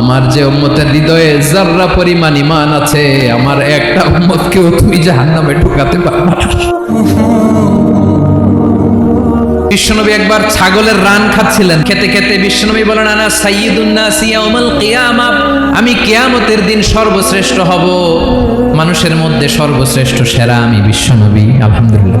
আমার যে উম্মতের হৃদয়ে জাররা পরিমাণ ইমান আছে, আমার একটা উম্মতকেও তুমি জাহান্নামে ঢুকাতে পারবে বিশ্বনবী একবার ছাগলের রান খাচ্ছিলেন। খেতে খেতে বিশ্বনবী বলেন, আনা সাইয়্যিদুন্নাসি ইয়াউমাল কিয়ামা। আমি কিয়ামতের দিন সর্বশ্রেষ্ঠ হব। মানুষের মধ্যে সর্বশ্রেষ্ঠ সেরা আমি বিশ্বনবী, আলহামদুলিল্লাহ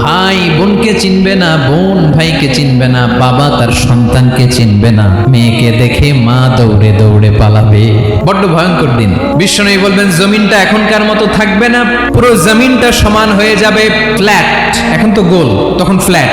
ভাই বোনকে চিনবে না, বোন ভাইকে চিনবে না, বাবা তার সন্তানকে চিনবে না। মেয়েকে দেখে মা দৌড়ে দৌড়ে পালাবে। বড্ড ভয়ঙ্কর দিন। বিশ্বনবী বলবেন, জমিনটা এখনকার মতো থাকবে না, পুরো জমিনটা সমান হয়ে যাবে ফ্ল্যাট এখন তো গোল, তখন ফ্ল্যাট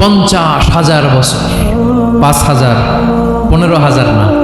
পঞ্চাশ হাজার বছর পাঁচ হাজার পনেরো হাজার না।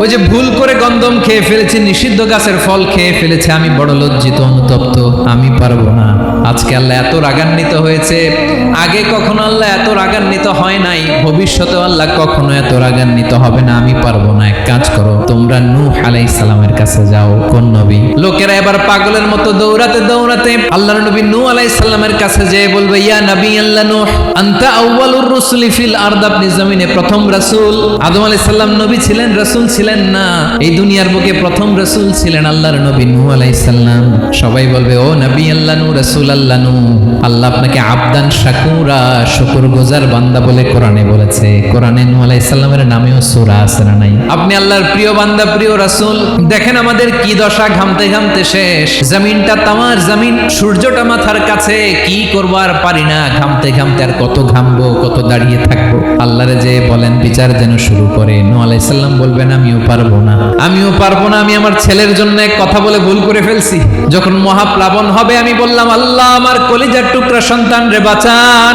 ওই যে ভুল করে গন্ধম খেয়ে ফেলেছি, নিষিদ্ধ গাছের ফল খেয়ে ফেলেছে, আমি বড় লজ্জিত, অনুতপ্ত, আমি পারব না। আজকে আল্লাহ এত রাগান্বিত হয়েছে। আগে কখনো আল্লাহ এত রাগান্বিত হয় নাই। ভবিষ্যতে আল্লাহ কখনো এত রাগান্বিত হবে না। আমি পারব না। এক কাজ করো, তোমরা নূহ আলাইহিস সালামের কাছে যাও, কোন নবী? লোকেরা এবার পাগলের মতো দৌড়াতে দৌড়াতে আল্লাহর নবী নূহ আলাইহিস সালামের কাছে যেয়ে বলবে, ইয়া নবী আল্লাহ নূহ, আনতা আউয়ালুর রুসুলি ফিল আরদ, আপনি জমিনে প্রথম রাসূল। আদম আলাইহিস সালাম নবী ছিলেন, রাসূল ছিলেন না। এই দুনিয়ার বুকে প্রথম রাসূল ছিলেন আল্লাহর নবী নূহ আলাইহিস সালাম। সবাই বলবে, ও নবী আল্লাহ নূহ, রাসূল আল্লাহ আল্লাহ আপনাকে আবদান, শাকুরা শুকর গুজার বান্দা বলে কোরআনে বলেছে। কোরআনে নূহ আলাইহিস সালামের নামেও সূরা না নাই? আপনি আল্লাহর প্রিয় বান্দা, প্রিয় রাসূল, দেখেন আমাদের কি দশা ঘামতে ঘামতে শেষ। জমিনটা তামার জমিন, সূর্যটা মাথার কাছে, কি করব আর পারি না। ঘামতে ঘামতে আর কত ঘামবো, কত দাঁড়িয়ে থাকব। আল্লাহরে যে বলেন, বিচার যেন শুরু করে। নূ আলাইহিস সালাম বলবেন, আমিও পারব না। আমিও পারব না, আমি আমার ছেলের জন্য কথা বলে ভুল করে ফেলছি। যখন মহাপ্লাবন হবে, আমি বললাম, আল্লাহ আমার কলিজার টুকরা সন্তান রে বাঁচান।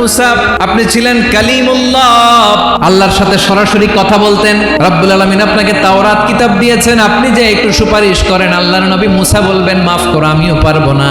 মুসা, আপনি ছিলেন কালিমুল্লাহ। আল্লাহর সাথে সরাসরি কথা বলতেন। রব্বুল আলমিন আপনাকে তাওরাত কিতাব দিয়েছেন। আপনি যে একটু সুপারিশ করেন, আল্লাহর নবী মুসা বলবেন, মাফ করো, আমিও পারব না।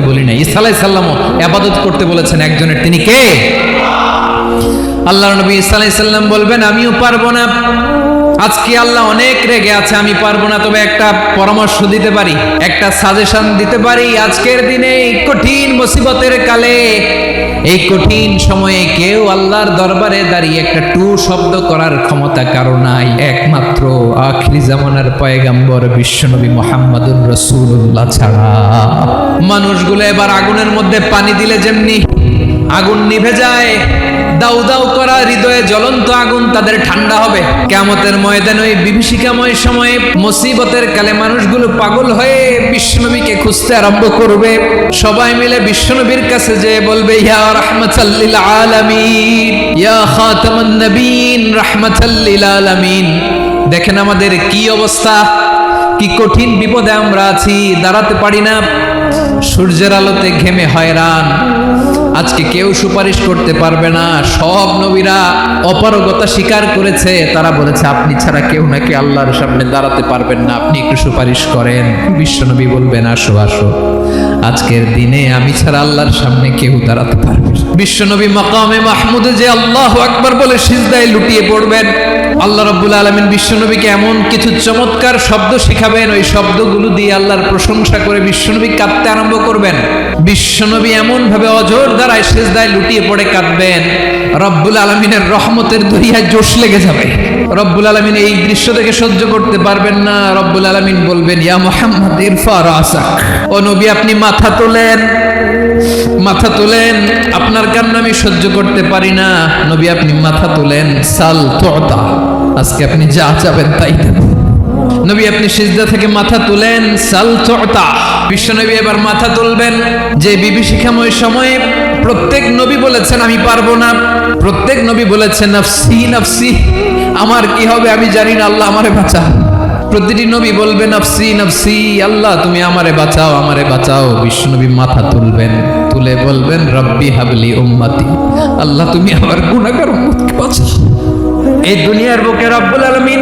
বলি নাই। ইসালাই সাল্লামও আবাদত করতে বলেছেন একজনের, তিনি কে? আল্লাহ নবী ইসালাই সাল্লাম বলবেন, আমিও পারব না। আজকে আল্লাহ অনেক রেগে আছে, আমি পারব না, তবে একটা পরামর্শ দিতে পারি, একটা সাজেশন দিতে পারি। আজকের দিনে কঠিন মুসিবতের কালে, এই কঠিন সময়ে কেউ আল্লাহর দরবারে দাঁড়িয়ে একটা টু শব্দ করার ক্ষমতা কারও নাই। একমাত্র আখরি জামানার পয়গাম্বর বিশ্বনবী মোহাম্মদুর রসুল্লাহ ছাড়া। মানুষগুলো এবার আগুনের মধ্যে পানি দিলে যেমনি আগুন নিভে যায়। দাউ দাউ করা হৃদয়ে জ্বলন্ত আগুন তাদের ঠান্ডা হবে। কেমতের ময়দান ওই বিভীষিকাময় সময়ে মুসিবতের কালে মানুষগুলো পাগল হয়ে বিশ্বনবীকে খুঁজতে আরম্ভ করবে। সবাই মিলে বিশ্বনবীর কাছে যে বলবে, ইয়া রাহমাতাল্লিল আলামিন, ইয়া খাতামান নবীন, রাহমাতাল্লিল আলামিন। দেখেন আমাদের কি অবস্থা, কি কঠিন বিপদে আমরা আছি, দাঁড়াতে পারি না। সূর্যের আলোতে ঘেমে হয়রান। আজকে কেউ সুপারিশ করতে পারবে না। সব নবীরা অপারগতা স্বীকার করেছে। তারা বলেছে, আপনি ছাড়া কেউ নাকি আল্লাহর সামনে দাঁড়াতে পারবেন না। আপনি একটু সুপারিশ করেন। বিশ্বনবী বলবেন, আসো আসো। আজকের দিনে আমি ছাড়া আল্লাহর সামনে কেউ দাঁড়াতে পারবে। বিশ্বনবী মকামে মাহমুদে যে আল্লাহ আকবার বলে সিজদায় লুটিয়ে পড়বেন, আল্লাহ রব্বুল আলমিন বিশ্বনবীকে এমন কিছু চমৎকার শব্দ শিখাবেন, ওই শব্দগুলো দিয়ে আল্লাহর প্রশংসা করে বিশ্বনবী কাঁদতে আরম্ভ করবেন বিশ্বনবী এমন ভাবে অজর দ্বারায় সেজদায় লুটিয়ে পড়ে কাঁদবেন, রব্বুল আলমিনের রহমতের দরিয়ায় জোশ লেগে যাবে রব্বুল আলমিন এই দৃশ্য থেকে সহ্য করতে পারবেন না। রব্বুল আলমিন বলবেন, ইয়া মোহাম্মদ ইরফা রাসাক ও নবী, আপনি মাথা তোলেন মাথা তোলেন, আপনার কান্না আমি সহ্য করতে পারি না। নবী, আপনি মাথা তোলেন, সাল তোতা, আজকে আপনি যা চাবেন তাই দেব। নবী, আপনি সিজদা থেকে মাথা তুলেন, সাল তোতা। বিশ্বনবী এবার মাথা তুলবেন, যে বিভীষিকাময় সময়ে প্রত্যেক নবী বলেছেন, আমি পারব না। প্রত্যেক নবী বলেছেন, নফসি নফসি, আমার কি হবে আমি জানি না, আল্লাহ আমারে বাঁচা প্রতিটি নবী বলবে, নফসি নফসি, আল্লাহ, তুমি আমারে বাঁচাও আমারে বাঁচাও। বিশ্বনবী মাথা তুলবেন, তুলে বলবেন, রব্বি হাবলি উম্মতি, আল্লাহ, তুমি আমার গুণাগার বাঁচাও। এই দুনিয়ার বুকে রব্বুল আলমিন